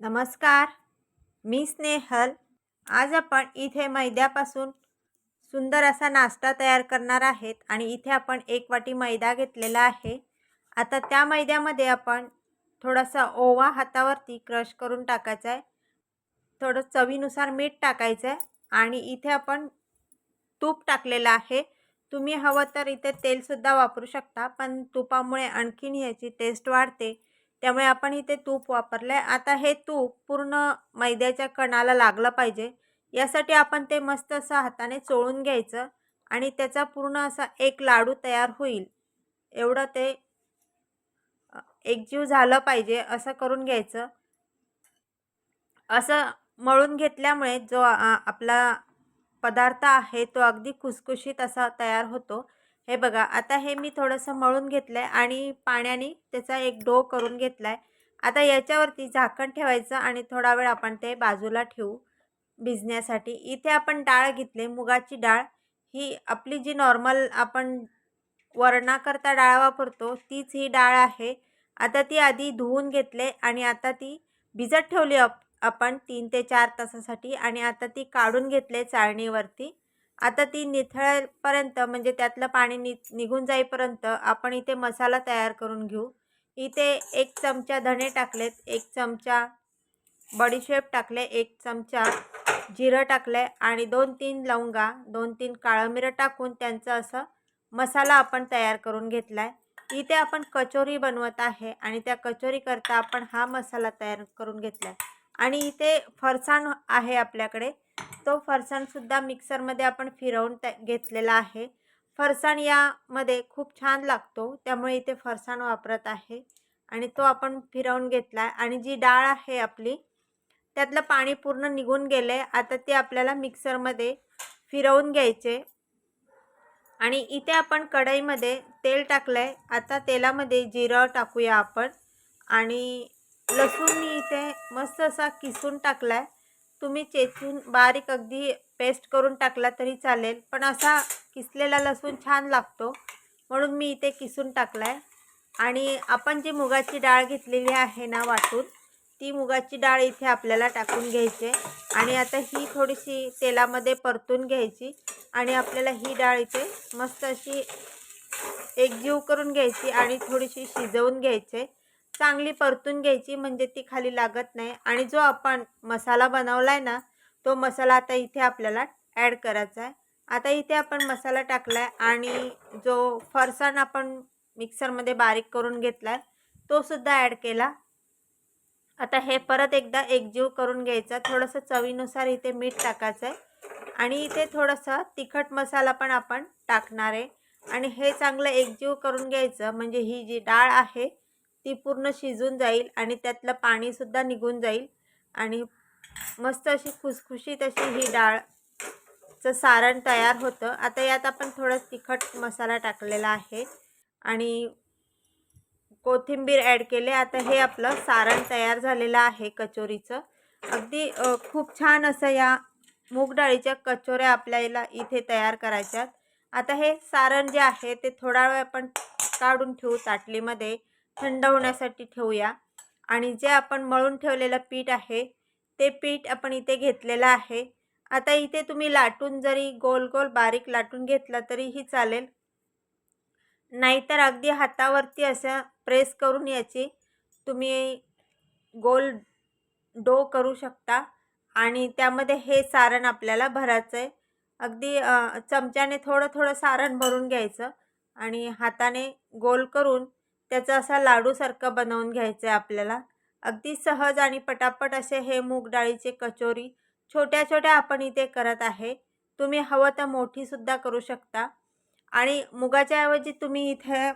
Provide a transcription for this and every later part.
नमस्कार मी स्नेहल. आज आपण इथे मैद्यापासून सुंदर असा नाश्ता तयार करणार आहेत आणि इथे आपण एक वाटी मैदा घेतलेला आहे. आता त्या मैद्यामध्ये आपण थोडासा ओवा हातावरती क्रश करून टाकायचा आहे. थोडं चवीनुसार मीठ टाकायचं आहे आणि इथे आपण तूप टाकलेलं आहे. तुम्ही हवं तर इथे तेलसुद्धा वापरू शकता पण तुपामुळे आणखीन याची टेस्ट वाढते. त्यामुळे आपण इथे तूप वापरलं आहे आता हे तूप पूर्ण मैद्याच्या कणाला लागलं पाहिजे. यासाठी आपण ते मस्त असं हाताने चोळून घ्यायचं आणि त्याचा पूर्ण असा एक लाडू तयार होईल. एवढं ते एकजीव झालं पाहिजे असं करून घ्यायचं. असं मळून घेतल्यामुळे जो आपला पदार्थ आहे तो अगदी खुसखुशीत असा तयार होतो. हे बघा आता हे मी थोडंसं मळून घेतलं आहे आणि पाण्याने त्याचा एक डो करून घेतला आहे आता याच्यावरती झाकण ठेवायचं आणि थोडा वेळ आपण ते बाजूला ठेवू भिजण्यासाठी. इथे आपण डाळ घेतली मुगाची डाळ. ही आपली जी नॉर्मल आपण वरणाकरता डाळ वापरतो तीच ही डाळ आहे. आता ती आधी धुवून घेतले आणि आता ती भिजत ठेवली अप आपण तीन ते चार तासासाठी आणि आता ती काढून घेतले चाळणीवरती. आता ती निथळेपर्यंत म्हणजे त्यातलं पाणी नि निघून जाईपर्यंत आपण इथे मसाला तयार करून घेऊ. इथे एक चमचा धणे टाकलेत एक चमचा बडीशेप टाकले एक चमचा जिरं टाकलं आहे आणि दोन तीन लवंगा दोन तीन काळं मिरं टाकून त्यांचं असं मसाला आपण तयार करून घेतला आहे इथे आपण कचोरी बनवत आहे आणि त्या कचोरीकरता आपण हा मसाला तयार करून घेतला आहे आणि इथे फरसाण आहे आपल्याकडे. तो फरसाणसुद्धा मिक्सरमध्ये आपण फिरवून त्या घेतलेला आहे. फरसाण यामध्ये खूप छान लागतो त्यामुळे इथे फरसाण वापरत आहे. आणि तो आपण फिरवून घेतला आहे आणि जी डाळ आहे आपली त्यातलं पाणी पूर्ण निघून गेलं आहे आता ते आपल्याला मिक्सरमध्ये फिरवून घ्यायचे. आणि इथे आपण कढईमध्ये तेल टाकलं आहे आता तेलामध्ये जिरं टाकूया आपण. आणि लसूण मी इथे मस्त असा किसून टाकला आहे तुम्ही चेचून बारीक अगदी पेस्ट करून टाकला तरी चालेल. पण असा किसलेला लसूण छान लागतो. म्हणून मी इथे किसून टाकला आहे आणि आपण जी मुगाची डाळ घेतलेली आहे ना वाटून ती मुगाची डाळ इथे आपल्याला टाकून घ्यायची. आणि आता ही थोडीशी तेलामध्ये परतून घ्यायची. आणि आपल्याला ही डाळ इथे मस्त अशी एकजीव करून घ्यायची आणि थोडीशी शिजवून घ्यायची. चांगली परतून घ्यायची म्हणजे ती खाली लागत नाही. आणि जो आपण मसाला बनवला आहे ना तो मसाला आता इथे आपल्याला ॲड करायचा आहे. आता इथे आपण मसाला टाकला आहे आणि जो फरसाण आपण मिक्सरमध्ये बारीक करून घेतला आहे तो सुद्धा ॲड केला. आता हे परत एकदा एकजीव करून घ्यायचा. थोडंसं चवीनुसार इथे मीठ टाकायचं आहे. आणि इथे थोडंसं तिखट मसाला पण आपण टाकणार आहे. आणि हे चांगलं एकजीव करून घ्यायचं. म्हणजे ही जी डाळ आहे ती पूर्ण शिजून जाईल आणि त्यातलं पाणीसुद्धा निघून जाईल. आणि मस्त अशी खुसखुशीत अशी ही डाळचं सारण तयार होतं. आता यात आपण थोडं तिखट मसाला टाकलेला आहे आणि कोथिंबीर ॲड केले. आता हे आपलं सारण तयार झालेलं आहे कचोरीचं. अगदी खूप छान असं या मूग डाळीच्या कचोऱ्या आपल्याला इथे तयार करायच्यात. आता हे सारण जे आहे ते थोडा वेळ आपण काढून ठेवू ताटलीमध्ये. थंड होण्यासाठी ठेवूया. आणि जे आपण मळून ठेवलेलं पीठ आहे ते पीठ आपण इथे घेतलेलं आहे. आता इथे तुम्ही लाटून जरी गोल गोल बारीक लाटून घेतला तरीही चालेल. नाहीतर अगदी हातावरती असं प्रेस करून याची तुम्ही गोल डो करू शकता. आणि त्यामध्ये हे सारण आपल्याला भरायचं आहे अगदी चमच्याने थोडं थोडं सारण भरून घ्यायचं. आणि हाताने गोल करून त्याचा असा लाडूसारखं बनवून घ्यायचं आहे आपल्याला. अगदी सहज आणि पटापट असे हे मूग डाळीचे कचोरी छोट्या छोट्या आपण इथे करत आहे. तुम्ही हवं तर मोठीसुद्धा करू शकता. आणि मुगाच्या ऐवजी तुम्ही इथे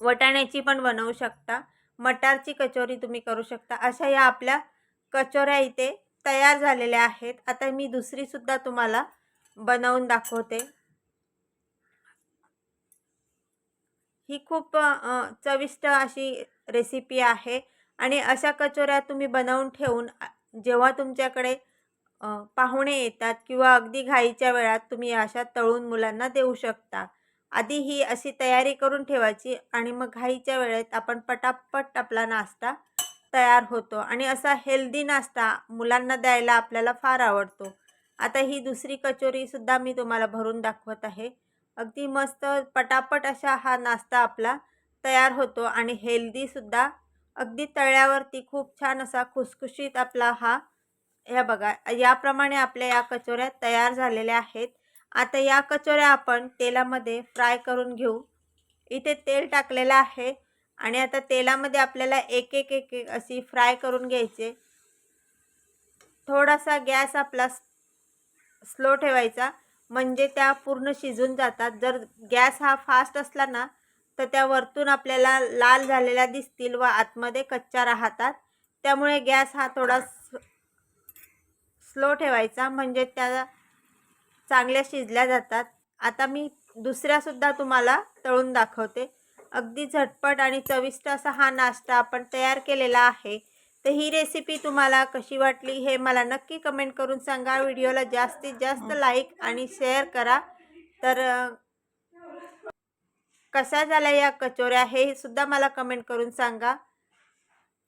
वटाण्याची पण बनवू शकता. मटारची कचोरी तुम्ही करू शकता. अशा या आपल्या कचोऱ्या इथे तयार झालेल्या आहेत. आता मी दुसरीसुद्धा तुम्हाला बनवून दाखवते. ही खूप चविष्ट अशी रेसिपी आहे. आणि अशा कचोऱ्या तुम्ही बनवून ठेवून जेव्हा तुमच्याकडे पाहुणे येतात किंवा अगदी घाईच्या वेळात तुम्ही अशा तळून मुलांना देऊ शकता. आधी ही अशी तयारी करून ठेवायची आणि मग घाईच्या वेळेत आपण पटापट आपला नाश्ता तयार होतो. आणि असा हेल्दी नाश्ता मुलांना द्यायला आपल्याला फार आवडतो. आता ही दुसरी कचोरीसुद्धा मी तुम्हाला भरून दाखवत आहे. अगदी मस्त पटापट असा हा नाश्ता आपला तयार होतो आणि हेल्दीसुद्धा अगदी तळ्यावरती खूप छान असा खुसखुशीत आपला हा ह्या बघा याप्रमाणे आपल्या या कचोऱ्या तयार झालेल्या आहेत. आता या कचोऱ्या आपण तेलामध्ये फ्राय करून घेऊ. इथे तेल टाकलेलं आहे आणि आता तेलामध्ये आपल्याला एक एक एक एक अशी फ्राय करून घ्यायचे. थोडासा गॅस आपला स्लो ठेवायचा. म्हणजे त्या पूर्ण शिजून जातात. जर गॅस हा फास्ट असला ना तर त्या वरतून आपल्याला लाल झालेल्या दिसतील व आतमध्ये कच्च्या राहतात. त्यामुळे गॅस हा थोडा स्लो ठेवायचा. म्हणजे त्या चांगल्या शिजल्या जातात. आता मी दुसऱ्यासुद्धा तुम्हाला तळून दाखवते. अगदी झटपट आणि चविष्ट असा हा नाश्ता आपण तयार केलेला आहे. तर ही रेसिपी तुम्हाला कशी वाटली हे मला नक्की कमेंट करून सांगा. व्हिडिओला जास्तीत जास्त लाईक आणि शेअर करा. तर कशा झाल्या या कचोऱ्या हे सुद्धा मला कमेंट करून सांगा.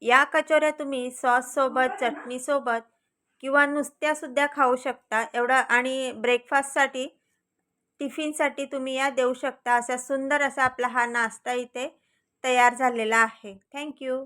या कचोऱ्या तुम्ही सॉससोबत चटणीसोबत किंवा नुसत्यासुद्धा खाऊ शकता. एवढा आणि ब्रेकफास्टसाठी टिफिनसाठी तुम्ही या देऊ शकता. असा सुंदर असा आपला हा नाश्ता इथे तयार झालेला आहे. थँक्यू